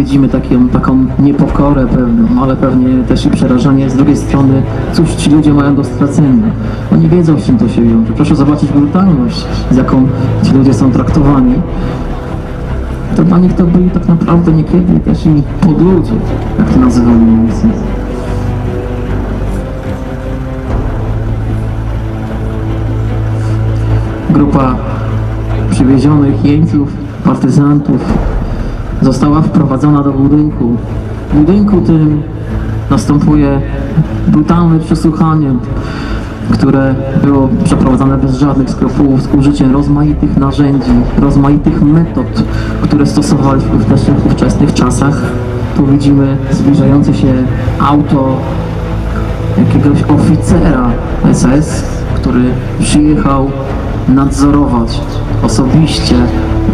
widzimy taką, taką niepokorę pewną, ale pewnie też i przerażenie. Z drugiej strony, cóż ci ludzie mają do stracenia? Oni wiedzą, z czym to się wiąże. Proszę zobaczyć brutalność, z jaką ci ludzie są traktowani. To dla nich to byli tak naprawdę niekiedy też i podludzie, jak to nazywali Niemcy. Grupa przywiezionych jeńców, partyzantów została wprowadzona do budynku. W budynku tym następuje brutalne przesłuchanie, które było przeprowadzane bez żadnych skrupułów, z użyciem rozmaitych narzędzi, rozmaitych metod, które stosowaliśmy w naszych ówczesnych czasach. Tu widzimy zbliżające się auto jakiegoś oficera SS, który przyjechał nadzorować osobiście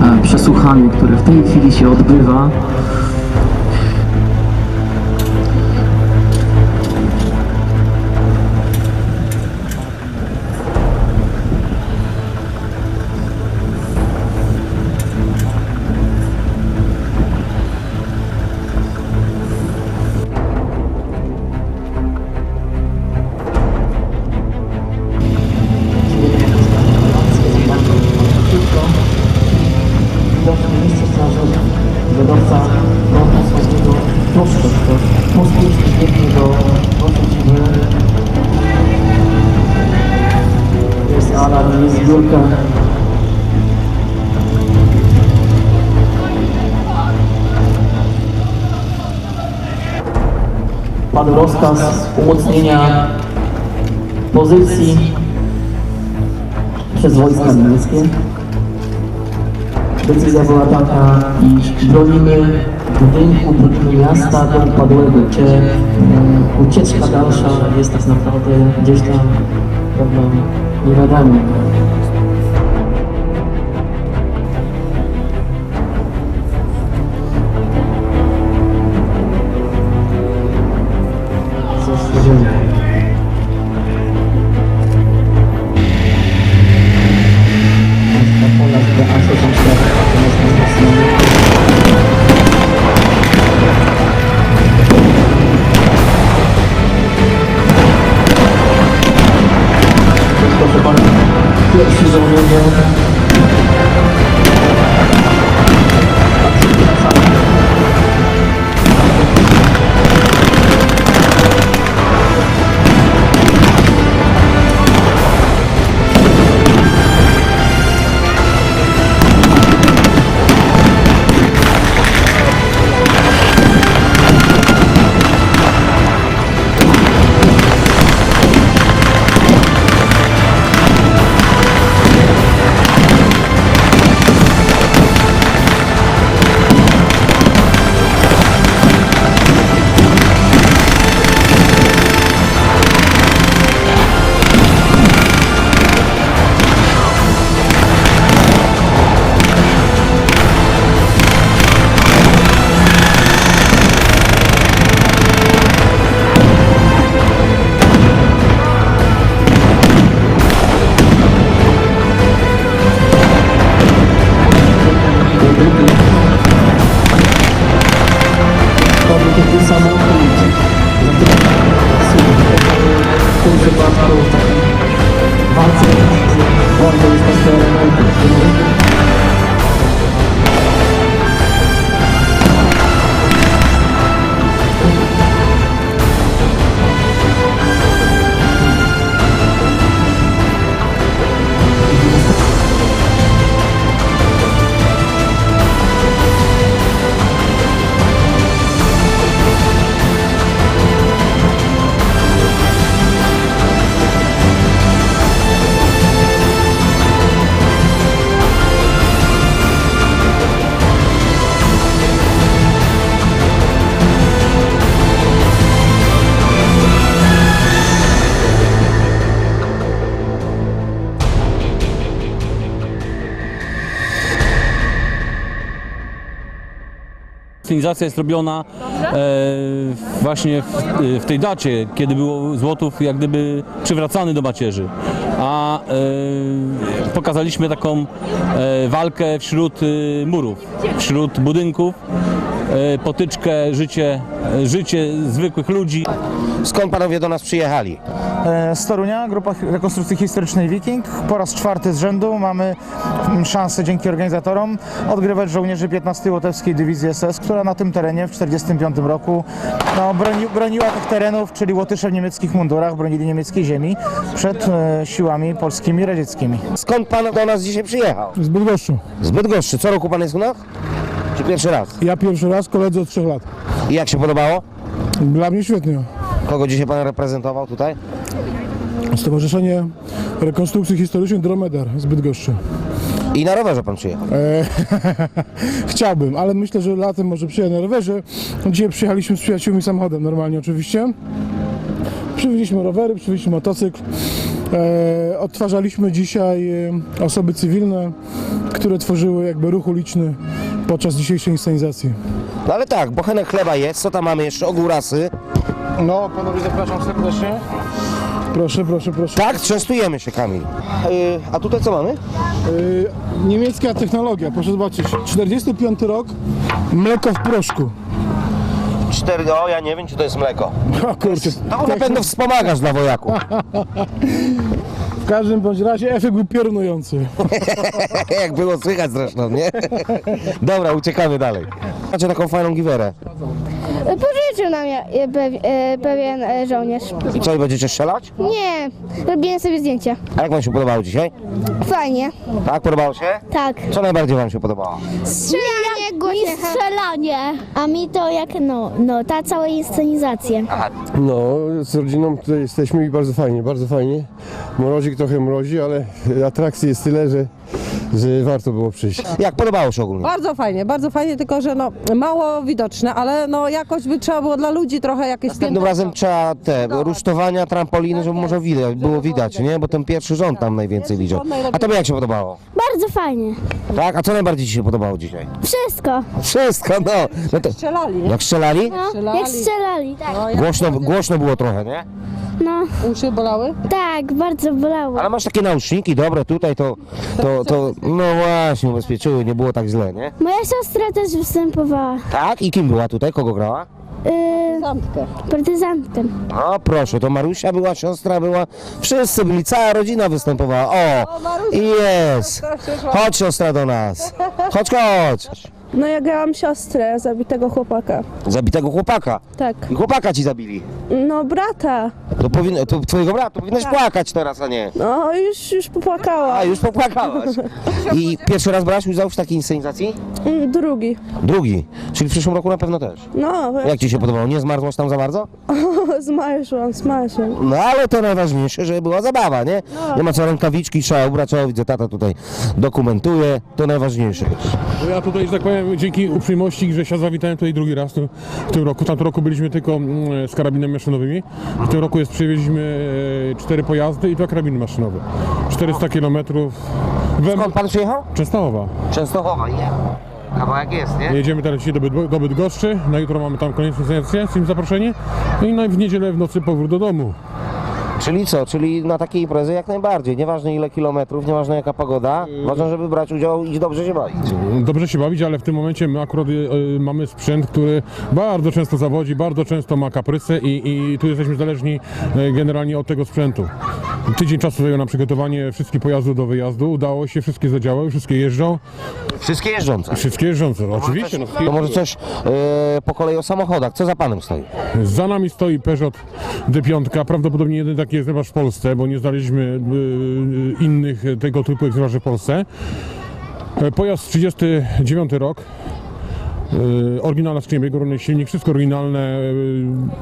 e, przesłuchanie, które w tej chwili się odbywa. Zbiórka. Padł rozkaz umocnienia pozycji przez wojska niemieckie. Decyzja była taka, iż bronimy budynku, bronimy miasta do upadłego, czy um, ucieczka dalsza jest tak naprawdę gdzieś tam, prawda, nie wiadomo. Pierwszy żołnierzu. Padł taki samochód. W tym Scenizacja jest robiona e, właśnie w, w tej dacie, kiedy był Złotów jak gdyby przywracany do macierzy. A e, pokazaliśmy taką e, walkę wśród e, murów, wśród budynków. e, potyczkę, życie, e, życie zwykłych ludzi. Skąd panowie do nas przyjechali? E, Z Torunia, Grupa Rekonstrukcji Historycznej Wiking. Po raz czwarty z rzędu mamy szansę dzięki organizatorom odgrywać żołnierzy 15 Łotewskiej Dywizji SS, która na tym terenie w 1945 roku no, broni, broniła tych terenów, czyli Łotysze w niemieckich mundurach, bronili niemieckiej ziemi przed e, siłami polskimi i radzieckimi. Skąd pan do nas dzisiaj przyjechał? Z Bydgoszczu. Z Bydgoszczy. Co roku pan jest u nas? Czy pierwszy raz? Ja pierwszy raz, koledzy od trzech lat. I jak się podobało? Dla mnie świetnie. Kogo dzisiaj pan reprezentował tutaj? Stowarzyszenie Rekonstrukcji Historycznej Dromedar z Bydgoszczy. I na rowerze pan przyjechał. Chciałbym, ale myślę, że latem może przyjadę na rowerze. Dzisiaj przyjechaliśmy z przyjaciółmi samochodem, normalnie oczywiście. Przywieźliśmy rowery, przywieźliśmy motocykl. E, odtwarzaliśmy dzisiaj e, osoby cywilne, które tworzyły jakby ruch uliczny podczas dzisiejszej inscenizacji. No ale tak, bochenek chleba jest. Co tam mamy jeszcze? Ogórasy. No, panowie zapraszam serdecznie. Proszę, proszę, proszę. Tak, częstujemy się, Kamil. Yy, a tutaj co mamy? Y, niemiecka technologia, proszę zobaczyć. 45 rok, mleko w proszku. Cztery, o ja nie wiem, czy to jest mleko. O kurczę. To na pewno wspomagasz dla wojaków. W każdym bądź razie efekt był piorunujący. Jak było słychać zresztą, nie? Dobra, uciekamy dalej. Macie taką fajną giwerę. Pożyczył nam je- je pew- e, pewien e, żołnierz. I co, i będziecie strzelać? Nie, robiłem sobie zdjęcia. A jak wam się podobało dzisiaj? Fajnie. Tak, podobało się? Tak. Co najbardziej wam się podobało? Strzelanie, głośne. strzelanie, a mi to jak no, no ta cała inscenizacja. No, z rodziną tutaj jesteśmy i bardzo fajnie, bardzo fajnie. Mrozik trochę mrozi, ale atrakcji jest tyle, że, że warto było przyjść. Jak podobało się ogólnie? Bardzo fajnie, bardzo fajnie, tylko że no, mało widoczne, ale no jakoś by trzeba było dla ludzi trochę jakieś Następnym razem trzeba te rusztowania, trampoliny, żeby może widać, było widać, nie? Bo ten pierwszy rząd tam najwięcej widział. A tobie jak się podobało? Bardzo fajnie. Tak? A co najbardziej ci się podobało dzisiaj? Wszystko. Wszystko, no. no to, strzelali, nie? jak strzelali? No, Strzelali. jak strzelali. Tak. No, Głośno, głośno było trochę, nie? No, uszy bolały? tak, bardzo bolało. Ale masz takie nauszniki, dobre, tutaj to, to, to, no właśnie, ubezpieczyły, nie było tak źle, nie? Moja siostra też występowała. Tak? I kim była tutaj? Kogo grała? Yy, Zamtkę. partyzantem. No proszę, to Marusia była, siostra była, wszyscy byli, cała rodzina występowała. O, i jest. Chodź siostra do nas. Chodź, chodź. No ja grałam siostrę zabitego chłopaka. Zabitego chłopaka. Tak. I chłopaka ci zabili. No brata. To, powinno, to twojego brata, to powinnaś płakać teraz, a nie. No już, już popłakała. A, już popłakałaś. I pierwszy raz brałaś udział w takiej inscenizacji? Mm, Drugi. Drugi. Czyli w przyszłym roku na pewno też. No, Jak ci się podobało? Nie zmarzłaś tam za bardzo? zmarszłam, zmarszłam. No ale to najważniejsze, że była zabawa, nie? Nie ma co rękawiczki trzeba ubrać, o widzę, tata tutaj dokumentuje, to najważniejsze. Ja tutaj, że tak powiem, dzięki uprzejmości Grzesia zawitałem tutaj drugi raz tu- w tym roku. Tamtym roku byliśmy tylko mm, z karabinami maszynowymi. W tym roku jest, przywieźliśmy e, cztery pojazdy i dwa karabiny maszynowe. 400 km. Skąd pan przyjechał? Częstochowa. Częstochowa, nie? Kawałek jest, nie? Jedziemy teraz dzisiaj do, Bydgo- do Bydgoszczy. Na jutro mamy tam kolejną sensację, jesteśmy zaproszeni. No i w niedzielę w nocy powrót do domu. Czyli co? Czyli na takiej imprezy jak najbardziej. Nieważne ile kilometrów, nieważne jaka pogoda. Ważne, żeby brać udział i dobrze się bawić. Dobrze się bawić, ale w tym momencie my akurat y, y, mamy sprzęt, który bardzo często zawodzi, bardzo często ma kaprysy i, i tu jesteśmy zależni y, generalnie od tego sprzętu. Tydzień czasu zajął na przygotowanie wszystkich pojazdów do wyjazdu. Udało się, wszystkie zadziałały, wszystkie jeżdżą. Wszystkie jeżdżące. Wszystkie jeżdżące, oczywiście. No, To może coś e, po kolei o samochodach. Co za panem stoi? Za nami stoi Peugeot D5, prawdopodobnie jeden taki egzemplarz w Polsce, bo nie znaleźliśmy y, innych tego typu egzemplarzy w Polsce. E, Pojazd 39 rok. Y, Oryginalna skrzynia biegów, silnik, wszystko oryginalne,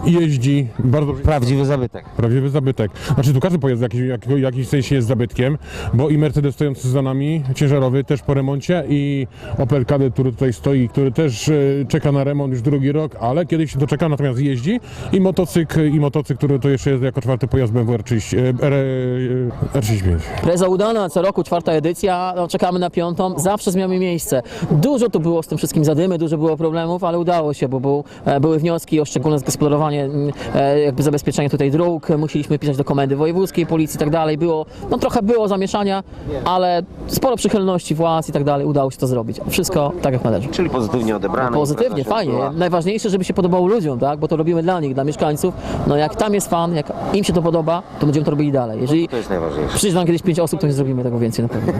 y, jeździ, bardzo Prawdziwy zabytek. prawdziwy zabytek. Znaczy tu każdy pojazd w jakiś, jak, jakiś sensie jest zabytkiem, bo i Mercedes stojący za nami, ciężarowy, też po remoncie i Opel Kadett, który tutaj stoi, który też e, czeka na remont już drugi rok, ale kiedyś się doczeka, natomiast jeździ i motocykl, i motocykl, który to jeszcze jest jako czwarty pojazd BMW R30, e, R, e, R35. Preza udana, co roku czwarta edycja, no, czekamy na piątą, zawsze zmiany miejsce. Dużo tu było z tym wszystkim zadymy, dużo dużo było problemów, ale udało się, bo był, e, były wnioski o szczególne zagospodarowanie, e, jakby zabezpieczenie tutaj dróg, musieliśmy pisać do komendy wojewódzkiej, policji i tak dalej. Było, no trochę było zamieszania, ale sporo przychylności władz i tak dalej, udało się to zrobić. Wszystko tak jak należy. Czyli pozytywnie odebrane. Pozytywnie, impreza się fajnie. Najważniejsze, żeby się podobało ludziom, tak? Bo to robimy dla nich, dla mieszkańców. No jak tam jest fan, jak im się to podoba, to będziemy to robili dalej. Jeżeli To jest najważniejsze. przyjdzie nam kiedyś pięć osób, to nie zrobimy tego więcej na pewno.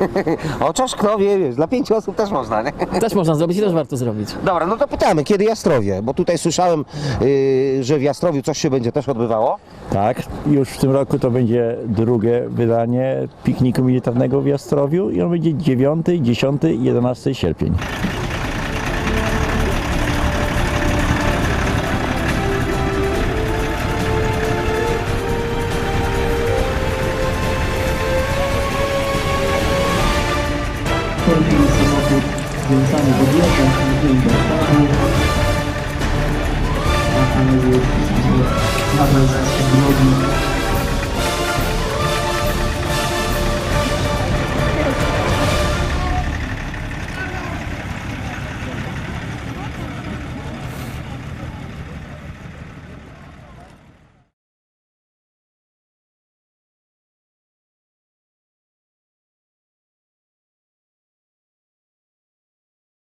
Chociaż kto wie, wiesz, dla pięciu osób też można, nie? Też można zrobić i też warto zrobić. Dobra, no to pytamy, kiedy Jastrowie? Bo tutaj słyszałem, yy, że w Jastrowiu coś się będzie też odbywało. Tak, już w tym roku to będzie drugie wydanie pikniku militarnego w Jastrowiu i on będzie 9, 10 i 11 sierpień.